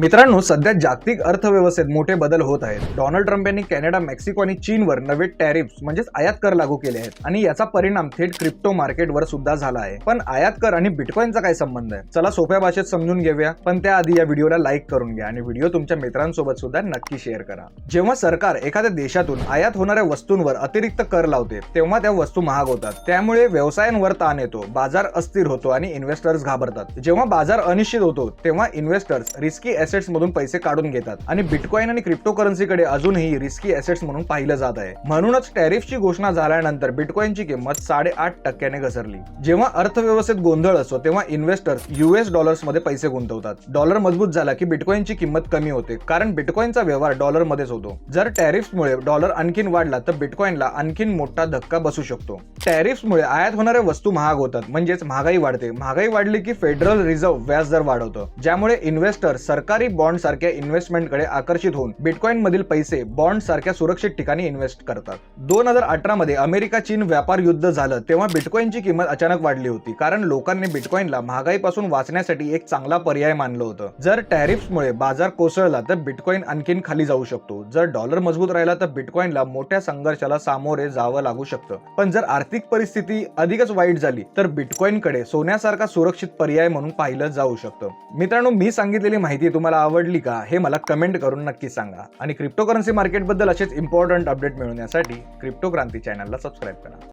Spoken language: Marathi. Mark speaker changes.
Speaker 1: मित्रांनो सध्या जागतिक अर्थव्यवस्थेत मोठे बदल होत आहेत. डोनाल्ड ट्रम्प यांनी कॅनडा मेक्सिको आणि चीनवर नवे टॅरिफ म्हणजेच आयात कर लागू केले आहेत. आणि याचा परिणाम थेट क्रिप्टो मार्केटवर सुद्धा झाला आहे. पण आयात कर आणि बिटकॉईनचा काय संबंध आहे? चला सोप्या भाषेत समजून घेऊया. पण त्याआधी या व्हिडिओला लाईक करून घ्या आणि व्हिडिओ तुमच्या मित्रांसोबत सुद्धा नक्की शेअर करा. जेव्हा सरकार एखाद्या देशातून आयात होणाऱ्या वस्तूंवर अतिरिक्त कर लावते तेव्हा त्या वस्तू महाग होतात. त्यामुळे व्यवसायांवर ताण येतो बाजार अस्थिर होतो आणि इन्व्हेस्टर्स घाबरतात. जेव्हा बाजार अनिश्चित होतो तेव्हा इन्व्हेस्टर्स रिस्की ऍसेट्स मधून पैसे काढून घेतात. आणि बिटकॉईन आणि क्रिप्टो करन्सीकडे अजूनही रिस्की ऍसेट्स म्हणून पाहिलं जात आहे. म्हणूनच टॅरिफची घोषणा झाल्यानंतर बिटकॉईनची किंमत साडेआठ टक्क्याने घसरली. जेव्हा अर्थव्यवस्थेत गोंधळ असतो तेव्हा इन्व्हेस्टर्स युएस डॉलर्समध्ये पैसे गुंतवतात. डॉलर मजबूत झाला की बिटकॉईनची किंमत कमी होते कारण बिटकॉईनचा व्यवहार डॉलर मध्येच होतो. जर टॅरिफ्समुळे डॉलर आणखीन वाढला तर बिटकॉईनला आणखीन मोठा धक्का बसू शकतो. टॅरिफ्समुळे आयात होणाऱ्या वस्तू महाग होतात म्हणजेच महागाई वाढते. महागाई वाढली की फेडरल रिझर्व्ह व्याज दर वाढवतं ज्यामुळे इन्व्हेस्टर सरकार बॉन्ड सारख्या इन्व्हेस्टमेंटकडे आकर्षित होऊन बिटकॉईन मधील पैसे बॉन्ड सारख्या सुरक्षित ठिकाणी इन्व्हेस्ट करतात. दोन हजार अठरा मध्ये अमेरिका चीन व्यापार युद्ध झालं तेव्हा बिटकॉईनची किंमत अचानक वाढली होती कारण लोकांनी बिटकॉईनला महागाईपासून वाचण्यासाठी एक चांगला पर्याय मानलं होतं. जर टॅरिफ्समुळे बाजार कोसळला तर बिटकॉईन आणखीन खाली जाऊ शकतो. जर डॉलर मजबूत राहिला तर बिटकॉईनला मोठ्या संघर्षाला सामोरे जावं लागू शकतं. पण जर आर्थिक परिस्थिती अधिकच वाईट झाली तर बिटकॉईनकडे सोन्यासारखा सुरक्षित पर्याय म्हणून पाहिलं जाऊ शकतं. मित्रांनो मी सांगितलेली माहिती तुम्हाला आवडली का हे मला कमेंट करून नक्की सांगा. आणि क्रिप्टोकरन्सी मार्केटबद्दल असेच इम्पॉर्टंट अपडेट मिळवण्यासाठी क्रिप्टो क्रांती चॅनलला सबस्क्राईब करा.